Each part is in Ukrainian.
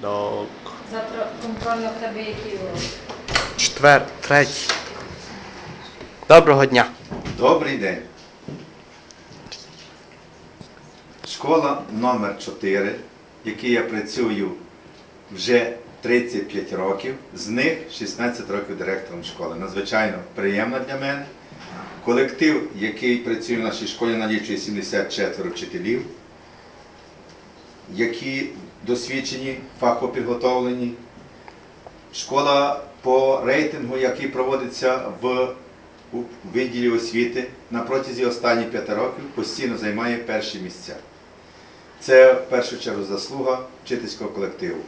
До Завтра контрольно в тебе який урок? четвер, третій. Доброго дня. Добрий день. Школа номер 4 в якій я працюю вже 35 років, з них 16 років директором школи. Надзвичайно приємно для мене. Колектив, який працює в нашій школі, налічує 74 вчителів, які досвідчені, фахопідготовлені. Школа по рейтингу, який проводиться в відділі освіти на протязі останніх п'яти років постійно займає перші місця. Це в першу чергу заслуга вчительського колективу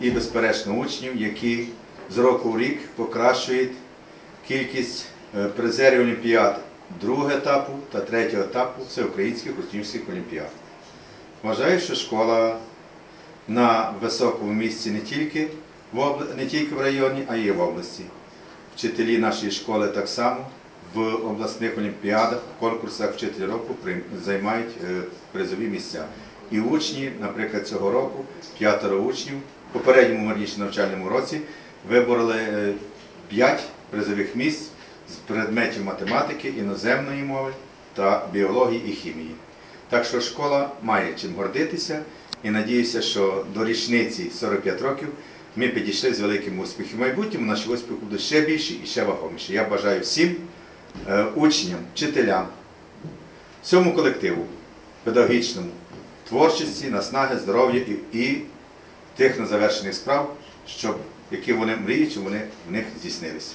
і, безперечно, учнів, які з року в рік покращують кількість е, призерів Олімпіад другого етапу та третього етапу всеукраїнських учнівських олімпіад. Вважаю, що школа на високому місці не тільки в, не тільки в районі, а й в області. Вчителі нашої школи так само в обласних олімпіадах, конкурсах вчителі року займають е, призові місця. І учні, наприклад, цього року п'ятеро учнів в попередньому магічному навчальному році вибороли е, п'ять призових місць з предметів математики, іноземної мови та біології і хімії. Так що школа має чим гордитися і надіюся, що до річниці 45 років ми підійшли з великим успіхом. В майбутньому наші успіхи будуть ще більші і ще вагоміші. Я бажаю всім е, учням, вчителям, всьому колективу педагогічному, творчості, наснаги, здоров'я і, і тих незавершених справ, щоб які вони мріють, щоб вони в них здійснилися.